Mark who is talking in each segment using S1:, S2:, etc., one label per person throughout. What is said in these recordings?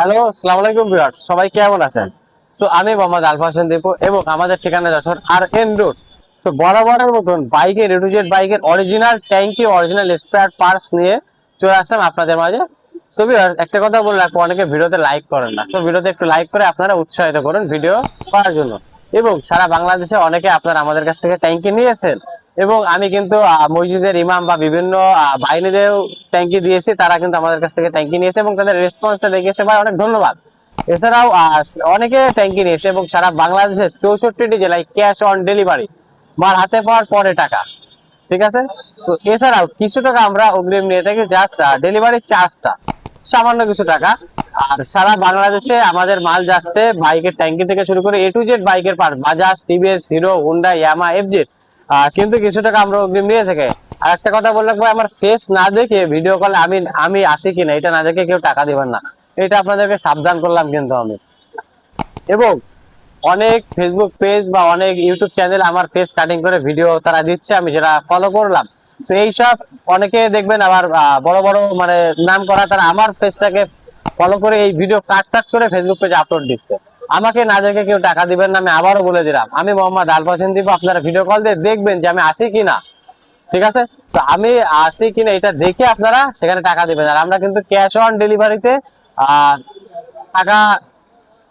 S1: Hello আসসালামু আলাইকুম viewers সবাই কেমন আছেন? সো আমি মোহাম্মদ আলফা হোসেন এবং আমাদের ঠিকানা Jessore R N road so বরাবরের মতন বাইকের রেডুজেট বাইকের অরিজিনাল ট্যাঙ্কি অরিজিনাল স্পেয়ার পার্টস নিয়ে চলে আসলাম আপনাদের মাঝে। সো ভিউয়ার্স একটা কথা বলে রাখব, অনেকে ভিডিওতে লাইক করেন না। সো ভিডিওতে একটু লাইক করে আপনারা উৎসাহিত করুন ভিডিও করার জন্য। এবং সারা বাংলাদেশে অনেকে আপনারা আমাদের কাছ থেকে ট্যাঙ্কি নিয়েছেন। এবং আমি কিন্তু মসজিদের ইমাম বা বিভিন্ন বাহিনীদেরও ট্যাঙ্কি দিয়েছি। তারা কিন্তু আমাদের কাছ থেকে ট্যাঙ্কি নিয়েছে এবং তাদের রেসপন্সটা দেখেছে ভাই, অনেক ধন্যবাদ। এছাড়াও অনেকে ট্যাঙ্কি নিয়েছে এবং সারা বাংলাদেশের চৌষট্টিটি জেলায় ক্যাশ অন ডেলিভারি মার হাতে পাওয়ার পরে টাকা। ঠিক আছে? তো এছাড়াও কিছু টাকা আমরা অগ্রিম নিয়ে থাকি জাস্ট ডেলিভারি চার্জটা সামান্য কিছু টাকা। আর সারা বাংলাদেশে আমাদের মাল যাচ্ছে, বাইকের ট্যাঙ্কি থেকে শুরু করে এ টু জেড বাইকের part Bajaj TVS Hero Honda Yamaha FZ কিন্তু কিছু টাকা আমরা অগ্রিম নিয়ে থেকে। আর একটা কথা বললে ভাই, আমার ফেস না দেখে ভিডিও কলে আমি আমি আসি কিনা, এটা না দেখে কেউ টাকা দিবেন না। এটা আপনাদেরকে সাবধান করলাম কিন্তু আমি। এবং অনেক ফেসবুক পেজ বা অনেক ইউটিউব চ্যানেল আমার ফেস কাটিং করে ভিডিও তারা দিচ্ছে, আমি যেটা ফলো করলাম। তো এইসব অনেকে দেখবেন আবার বড় বড় মানে নাম করা তারা আমার ফেসটাকে ফলো করে এই ভিডিও কাট কাট করে ফেসবুক পেজে আপলোড দিচ্ছে। আমাকে না দেখে কেউ টাকা দিবেন না, আমি আবারও বলে দিলাম। আমি মোহাম্মদ আল হোসেন দিব আপনারা ভিডিও কল দিয়ে দেখবেন যে আমি আসি কিনা। ঠিক আছে? তো আমি আসি কিনা এটা দেখে আপনারা সেখানে টাকা দিবেন। আর আমরা কিন্তু ক্যাশ অন ডেলিভারিতে টাকা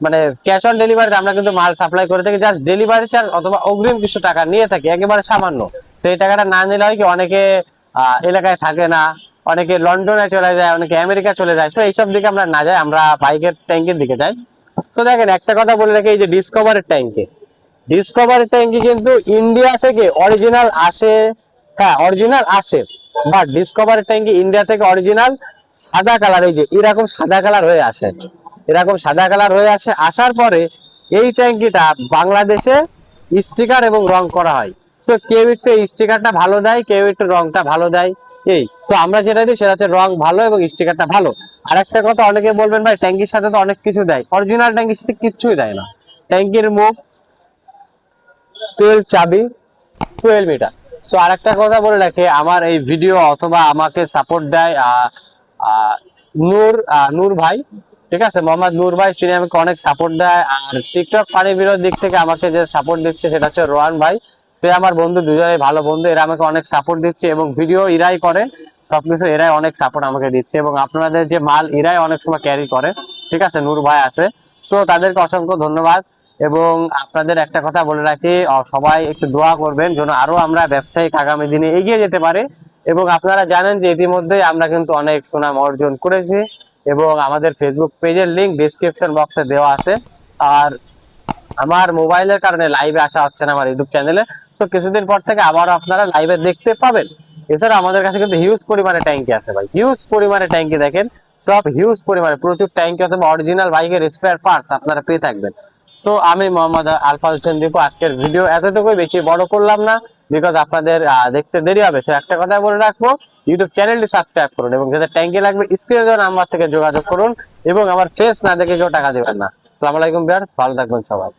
S1: মানে ক্যাশ অন ডেলিভারিতে আমরা কিন্তু মাল সাপ্লাই করে থাকি। জাস্ট ডেলিভারি চার্জ অথবা অগ্রিম কিছু টাকা নিয়ে থাকি, একেবারে সামান্য। সেই টাকাটা না নিলে হয় কি, অনেকে এলাকায় থাকে না, অনেকে লন্ডনে চলে যায়, অনেকে আমেরিকা চলে যায়। তো এইসব দিকে আমরা না যাই, আমরা বাইকের ট্যাঙ্কের দিকে যাই। তো দেখেন, একটা কথা বলে রাখি, এই যে ডিসকভারের ট্যাঙ্কে ডিসকভার ট্যাঙ্কি কিন্তু ইন্ডিয়া থেকে অরিজিনাল আসে হ্যাঁ অরিজিনাল আসে বাট ডিসকভার ট্যাঙ্কি ইন্ডিয়া থেকে অরিজিনাল সাদা কালার এই যে এরকম সাদা কালার হয়ে আসে। এরকম সাদা কালার হয়ে আসে, আসার পরে এই ট্যাঙ্কিটা বাংলাদেশে স্টিকার এবং রং করা হয়। সো কেউ একটু স্টিকারটা ভালো দেয়, কেউ একটু রংটা ভালো দেয়। এই সো আমরা যেটা দিই সেটা হচ্ছে রং ভালো এবং স্টিকারটা ভালো। আর একটা কথা, অনেকে বলবেন, ভাই, ট্যাঙ্কির সাথে তো অনেক কিছু দেয়। অরিজিনাল ট্যাঙ্কির সাথে কিচ্ছুই দেয় না। ট্যাঙ্কির মুখ তেল চাবি টুয়েলভ মিটার সো আরেকটা কথা বলে রাখে, আমার এই ভিডিও অথবা আমাকে সাপোর্ট দেয় নূর নূর ভাই, ঠিক আছে? মোহাম্মদ নূর ভাই, তিনি আমাকে অনেক সাপোর্ট দেয়। আর টিকটক পানি বিরোধ দিক থেকে আমাকে যে সাপোর্ট দিচ্ছে সেটা হচ্ছে রোহান ভাই। সে আমার বন্ধু দুজনে ভালো বন্ধু, এরা আমাকে অনেক সাপোর্ট দিচ্ছে এবং ভিডিও এরাই করে, সবকিছু এরাই অনেক সাপোর্ট আমাকে দিচ্ছে এবং আপনাদের যে মাল এরাই অনেক সময় ক্যারি করে, ঠিক আছে? নূর ভাই আছে। সো তাদেরকে অসংখ্য ধন্যবাদ এবং আপনাদের একটা কথা বলে রাখি সবাই একটু দোয়া করবেন যেন আরও আমরা ব্যবসায়িক আগামী দিনে এগিয়ে যেতে পারি এবং আপনারা জানেন যে ইতিমধ্যে আমরা কিন্তু অনেক সুনাম অর্জন করেছি এবং আমাদের ফেসবুক পেজের লিংক ডিসক্রিপশন বক্সে দেওয়া আছে। আর আমার মোবাইলের কারণে লাইভে আসা হচ্ছে না আমার ইউটিউব চ্যানেলে সো কিছুদিন পর থেকে আবারও আপনারা লাইভে দেখতে পাবেন। এছাড়া আমাদের কাছে কিন্তু হিউজ পরিমাণে ট্যাঙ্কি আছে ভাই। হিউজ পরিমাণে ট্যাঙ্কি দেখেন। সব হিউজ পরিমাণে, প্রচুর ট্যাঙ্কি অথবা অরিজিনাল বাইকের স্পেয়ার পার্টস আপনারা পেয়ে থাকবেন। তো আমি মোহাম্মদ আলফা হোসেন দীপু, আজকের ভিডিও এতটুকুই, বেশি বড় করলাম না বিকজ আপনাদের দেখতে দেরি হবে। সে একটা কথা বলে রাখব ইউটিউব চ্যানেলটি সাবস্ক্রাইব করুন এবং যাদের ট্যাঙ্কি লাগবে স্ক্রিনে দেওয়া নাম্বার থেকে যোগাযোগ করুন এবং আমার ফেস না দেখে কেউ টাকা দেবেন না। আসসালামু আলাইকুম বিয়ার্স ভালো থাকবেন সবাই।